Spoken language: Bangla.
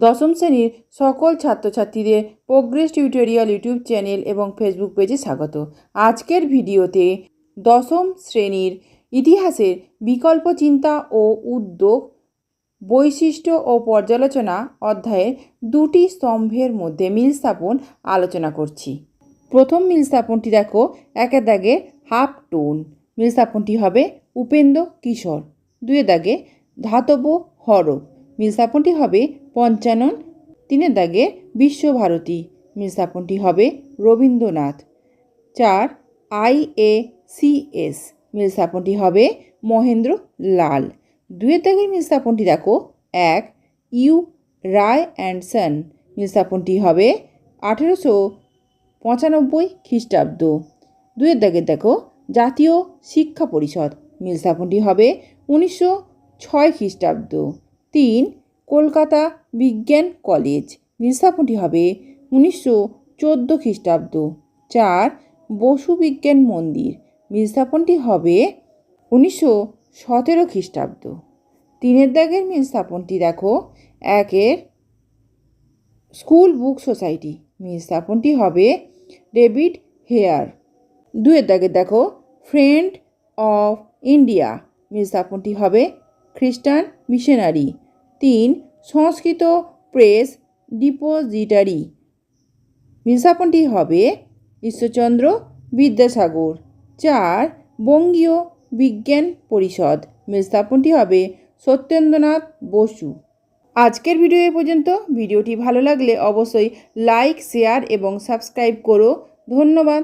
দশম শ্রেণির সকল ছাত্রছাত্রীদের প্রোগ্রেস টিউটোরিয়াল ইউটিউব চ্যানেল এবং ফেসবুক পেজে স্বাগত। আজকের ভিডিওতে দশম শ্রেণির ইতিহাসের বিকল্প চিন্তা ও উদ্যোগ, বৈশিষ্ট্য ও পর্যালোচনা অধ্যায়ের দুটি স্তম্ভের মধ্যে মিল স্থাপন আলোচনা করছি। প্রথম মিল স্থাপনটি দেখো, একের দাগে হাফ টোন। মিল স্থাপনটি হবে উপেন্দ্র কিশোর। দুয়ে দাগে ধাতব হরফ। মিল স্থাপনটি হবে পঞ্চানন তিনের দাগে বিশ্বভারতী। মিল স্থাপনটি হবে রবীন্দ্রনাথ। চার, আই এ সি এস। মিল স্থাপনটি হবে মহেন্দ্র লাল দুয়ের দাগের মিল স্থাপনটি দেখো, এক, ইউ রায় অ্যান্ড সন। মিল স্থাপনটি হবে আঠেরোশো পঁচানব্বই খ্রিস্টাব্দ। দুয়ের দাগের দেখো, জাতীয় শিক্ষা পরিষদ। মিল স্থাপনটি হবে উনিশশো ছয় খ্রিস্টাব্দ। তিন, কলকাতা বিজ্ঞান কলেজ মিল স্থাপনটি হবে উনিশশো চোদ্দ খ্রিস্টাব্দ। চার, বসু বিজ্ঞান মন্দির স্থাপনটি হবে উনিশশো সতেরো খ্রিস্টাব্দ। তিনের দাগের মিল স্থাপনটি দেখো, একের স্কুল বুক সোসাইটি মিল স্থাপনটি হবে ডেভিড হেয়ার। দুয়ের দাগের দেখো, ফ্রেন্ড অফ ইন্ডিয়া মিল হবে খ্রিস্টান মিশনারি। তিন, সংস্কৃত প্রেস ডিপোজিটারি। মিল হবে ঈশ্বরচন্দ্র বিদ্যাসাগর। চার, বঙ্গীয় বিজ্ঞান পরিষদ। স্থাপনটি হবে সত্যেন্দ্রনাথ বসু। আজকের ভিডিও এ পর্যন্ত। ভিডিওটি ভালো লাগলে অবশ্যই লাইক, শেয়ার এবং সাবস্ক্রাইব করো। ধন্যবাদ।